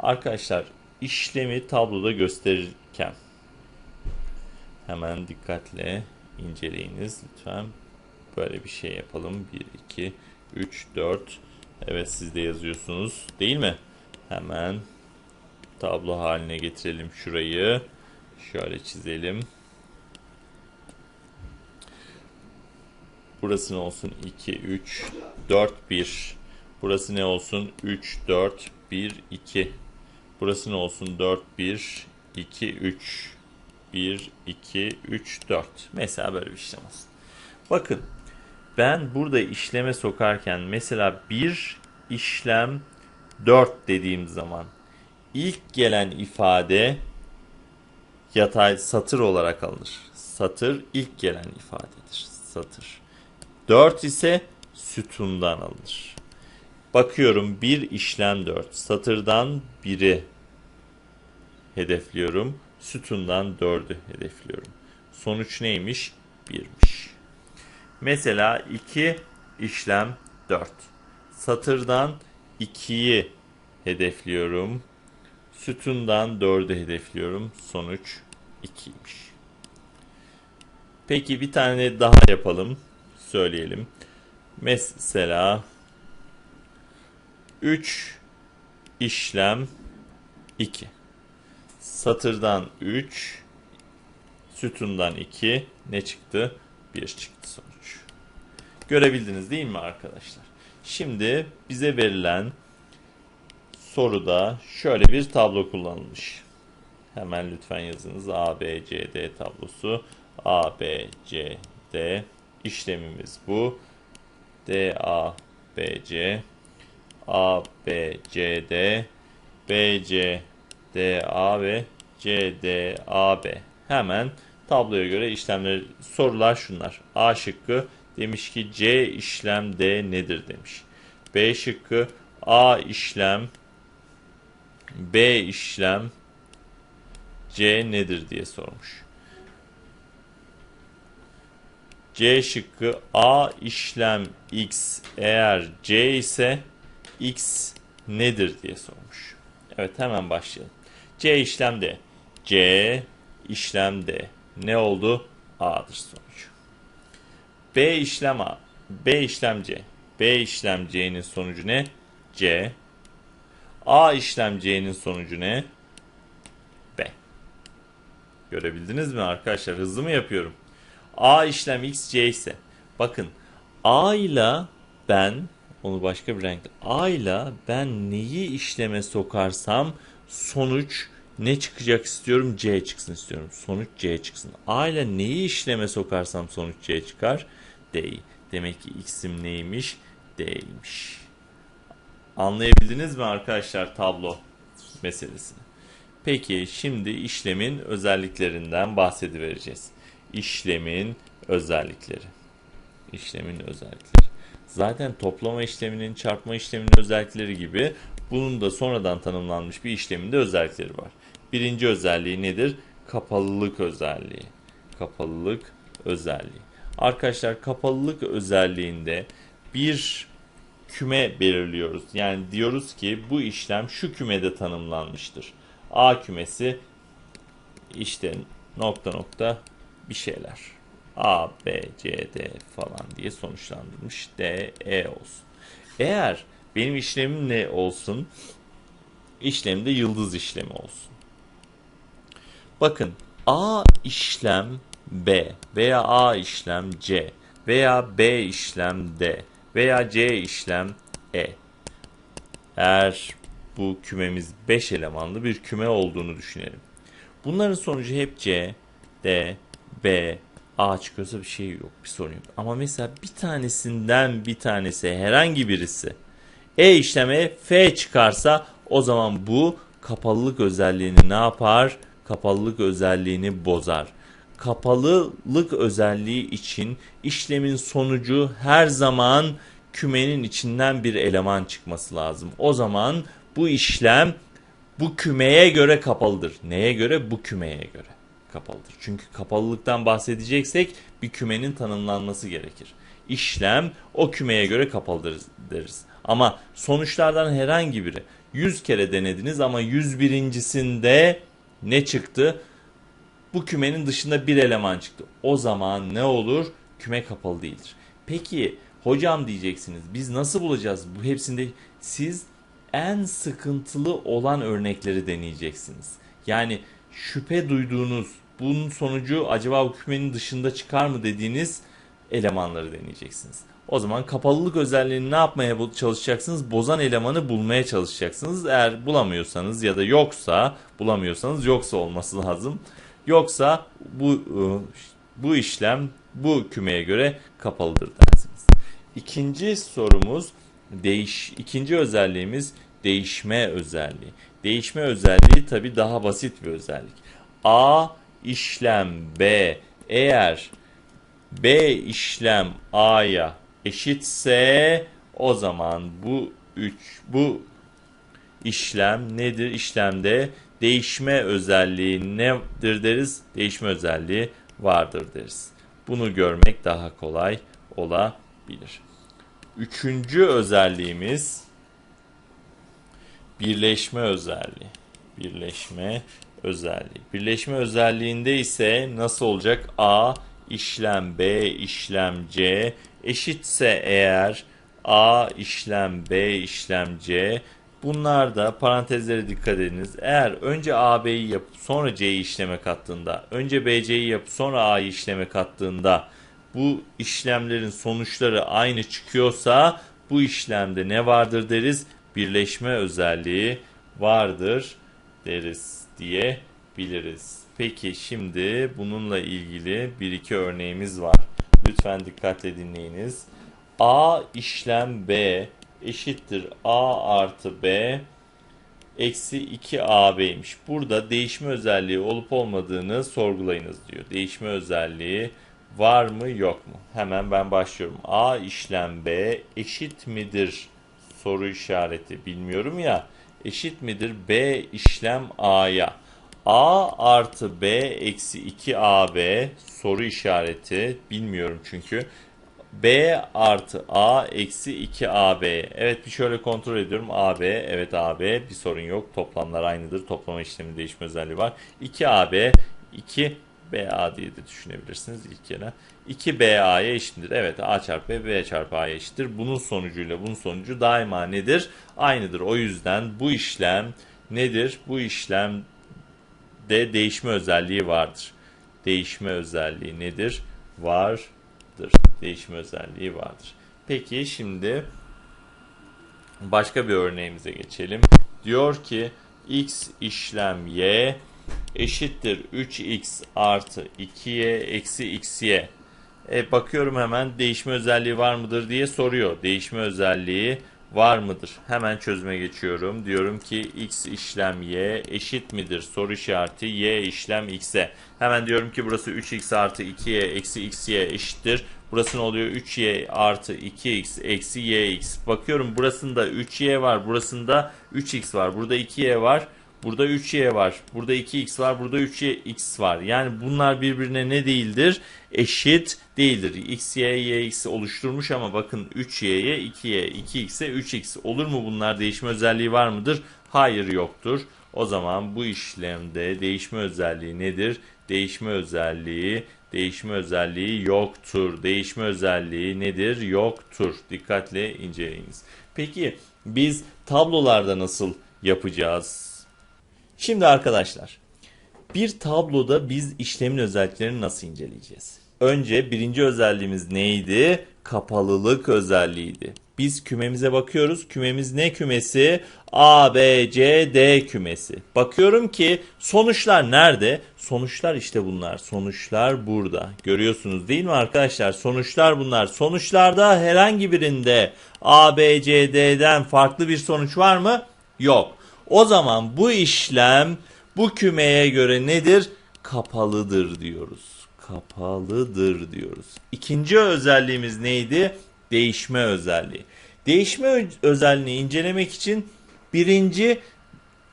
Arkadaşlar işlemi tabloda gösterirken hemen dikkatle inceleyiniz lütfen. Böyle bir şey yapalım. 1, 2, 3, 4. Evet siz de yazıyorsunuz değil mi? Hemen tablo haline getirelim şurayı. Şöyle çizelim. Burası ne olsun? 2, 3, 4, 1. Burası ne olsun? 3, 4, 1, 2. Burası ne olsun? 4, 1, 2, 3. 1, 2, 3, 4. Mesela böyle bir işlem olsun. Bakın ben burada işleme sokarken mesela bir işlem 4 dediğim zaman ilk gelen ifade yatay satır olarak alınır. Satır ilk gelen ifadedir. Satır. 4 ise sütundan alınır. Bakıyorum bir işlem 4. Satırdan 1'i hedefliyorum. Sütundan 4'ü hedefliyorum. Sonuç neymiş? 1'miş. Mesela 2 işlem 4. Satırdan 2'yi hedefliyorum. Sütundan 4'ü hedefliyorum. Sonuç 2'ymiş. Peki bir tane daha yapalım. Söyleyelim. Mesela 3 işlem 2. Satırdan 3, sütundan 2 ne çıktı? 1 çıktı sonuç. Görebildiniz değil mi arkadaşlar? Şimdi bize verilen soruda şöyle bir tablo kullanılmış. Hemen lütfen yazınız. A, B, C, D tablosu. A, B, C, D. işlemimiz bu. D, A, B, C. A, B, C, D. B, C, D, A ve C, D, A, B. Hemen tabloya göre işlemler sorular şunlar. A şıkkı demiş ki C işlem D nedir demiş. B şıkkı A işlem B işlem C nedir diye sormuş. C şıkkı A işlem X eğer C ise X nedir diye sormuş. Evet hemen başlayalım. C işlem D. C işlem D. Ne oldu? A'dır sonuç. B işlem A. B işlem C. B işlem C'nin sonucu ne? C. A işlem C'nin sonucu ne? B. Görebildiniz mi arkadaşlar? Hızlı mı yapıyorum? A işlem X C ise bakın A ile ben onu başka bir renkte A ile ben neyi işleme sokarsam sonuç ne çıkacak istiyorum? C çıksın istiyorum. Sonuç C çıksın. A ile neyi işleme sokarsam sonuç C çıkar? D'yi. Demek ki X'im neymiş? D'ymiş. Anlayabildiniz mi arkadaşlar tablo meselesini? Peki şimdi işlemin özelliklerinden bahsedivereceğiz. İşlemin özellikleri. İşlemin özellikleri. Zaten toplama işleminin, çarpma işleminin özellikleri gibi bunun da sonradan tanımlanmış bir işleminde özellikleri var. Birinci özelliği nedir? Kapalılık özelliği. Kapalılık özelliği. Arkadaşlar kapalılık özelliğinde bir küme belirliyoruz. Yani diyoruz ki bu işlem şu kümede tanımlanmıştır. A kümesi işte nokta nokta bir şeyler. A, B, C, D falan diye sonuçlandırmış. D, E olsun. Eğer benim işlemim ne olsun? İşlemde yıldız işlemi olsun. Bakın A işlem B veya A işlem C veya B işlem D veya C işlem E. Eğer bu kümemiz 5 elemanlı bir küme olduğunu düşünelim. Bunların sonucu hep C, D, B, A çıkıyorsa bir şey yok, bir sorun yok. Ama mesela bir tanesinden bir tanesi herhangi birisi E işleme F çıkarsa o zaman bu kapalılık özelliğini ne yapar? Kapalılık özelliğini bozar. Kapalılık özelliği için işlemin sonucu her zaman kümenin içinden bir eleman çıkması lazım. O zaman bu işlem bu kümeye göre kapalıdır. Neye göre? Bu kümeye göre kapalıdır. Çünkü kapalılıktan bahsedeceksek bir kümenin tanımlanması gerekir. İşlem o kümeye göre kapalıdır deriz. Ama sonuçlardan herhangi biri 100 kere denediniz ama 101.sinde ne çıktı? Bu kümenin dışında bir eleman çıktı. O zaman ne olur? Küme kapalı değildir. Peki hocam diyeceksiniz biz nasıl bulacağız? Bu hepsinde siz en sıkıntılı olan örnekleri deneyeceksiniz. Yani şüphe duyduğunuz bunun sonucu acaba bu kümenin dışında çıkar mı dediğiniz elemanları deneyeceksiniz. O zaman kapalılık özelliğini ne yapmaya çalışacaksınız? Bozan elemanı bulmaya çalışacaksınız. Eğer bulamıyorsanız ya da yoksa bulamıyorsanız yoksa olması lazım. Yoksa bu e, bu işlem bu kümeye göre kapalıdır dersiniz. İkinci sorumuz değiş ikinci özelliğimiz değişme özelliği. Değişme özelliği tabi daha basit bir özellik. A işlem B eğer B işlem A'ya eşitse o zaman bu üç bu işlem nedir? İşlemde değişme özelliği nedir deriz? Değişme özelliği vardır deriz. Bunu görmek daha kolay olabilir. Üçüncü özelliğimiz birleşme özelliği. Birleşme özelliği. Birleşme özelliğinde ise nasıl olacak? A işlem B işlem C eşitse eğer A işlem B işlem C Bunlar da parantezlere dikkat ediniz. Eğer önce AB'yi yapıp sonra C'yi işleme kattığında, önce BC'yi yapıp sonra A'yı işleme kattığında bu işlemlerin sonuçları aynı çıkıyorsa bu işlemde ne vardır deriz? Birleşme özelliği vardır deriz diye biliriz. Peki şimdi bununla ilgili bir iki örneğimiz var. Lütfen dikkatle dinleyiniz. A işlem B eşittir A artı B eksi 2AB'ymiş. Burada değişme özelliği olup olmadığını sorgulayınız diyor. Değişme özelliği var mı yok mu? Hemen ben başlıyorum. A işlem B eşit midir? Soru işareti bilmiyorum ya. Eşit midir B işlem A'ya? A artı B eksi 2AB soru işareti bilmiyorum çünkü. B artı A eksi 2AB. Evet bir şöyle kontrol ediyorum. AB evet AB bir sorun yok. Toplamlar aynıdır. Toplama işlemi değişme özelliği var. 2AB 2 BA diye de düşünebilirsiniz ilk kere. 2 BA'ya eşittir. Evet A çarpı B, B çarpı A'ya eşittir. Bunun sonucuyla bunun sonucu daima nedir? Aynıdır. O yüzden bu işlem nedir? Bu işlem de değişme özelliği vardır. Değişme özelliği nedir? Vardır. Değişme özelliği vardır. Peki şimdi başka bir örneğimize geçelim. Diyor ki x işlem y eşittir 3x artı 2y eksi xy. E, bakıyorum hemen değişme özelliği var mıdır diye soruyor. Değişme özelliği var mıdır? Hemen çözüme geçiyorum. Diyorum ki x işlem y eşit midir? Soru işareti y işlem x'e. Hemen diyorum ki burası 3x artı 2y eksi xy eşittir. Burası ne oluyor? 3y artı 2x eksi yx. Bakıyorum burasında 3y var. Burasında 3x var. Burada 2y var. Burada 3y var. Burada 2x var. Burada 3x var. Yani bunlar birbirine ne değildir? Eşit değildir. x, y, y, x oluşturmuş ama bakın 3y'ye 2y, 2x'e 3x. Olur mu bunlar? Değişme özelliği var mıdır? Hayır yoktur. O zaman bu işlemde değişme özelliği nedir? Değişme özelliği değişme özelliği yoktur. Değişme özelliği nedir? Yoktur. Dikkatle inceleyiniz. Peki biz tablolarda nasıl yapacağız? Şimdi arkadaşlar bir tabloda biz işlemin özelliklerini nasıl inceleyeceğiz? Önce birinci özelliğimiz neydi? Kapalılık özelliğiydi. Biz kümemize bakıyoruz. Kümemiz ne kümesi? A, B, C, D kümesi. Bakıyorum ki sonuçlar nerede? Sonuçlar işte bunlar. Sonuçlar burada. Görüyorsunuz değil mi arkadaşlar? Sonuçlar bunlar. Sonuçlarda herhangi birinde A, B, C, D'den farklı bir sonuç var mı? Yok. O zaman bu işlem bu kümeye göre nedir? Kapalıdır diyoruz. Kapalıdır diyoruz. İkinci özelliğimiz neydi? Değişme özelliği. Değişme özelliğini incelemek için birinci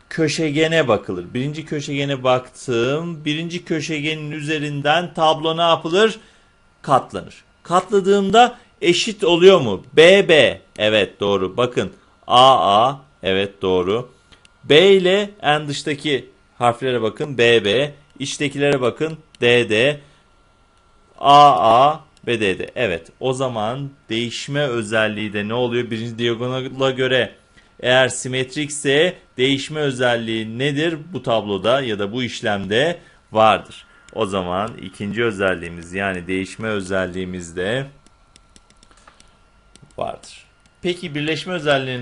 köşegene bakılır. Birinci köşegene baktım. Birinci köşegenin üzerinden tablo ne yapılır? Katlanır. Katladığımda eşit oluyor mu? BB. Evet doğru. Bakın AA. Evet doğru. B ile en dıştaki harflere bakın. BB. İçtekilere bakın. DD. AA ve DD. Evet o zaman değişme özelliği de ne oluyor? Birinci diagonala göre eğer simetrikse değişme özelliği nedir bu tabloda ya da bu işlemde vardır. O zaman ikinci özelliğimiz yani değişme özelliğimiz de vardır. Peki birleşme özelliğinin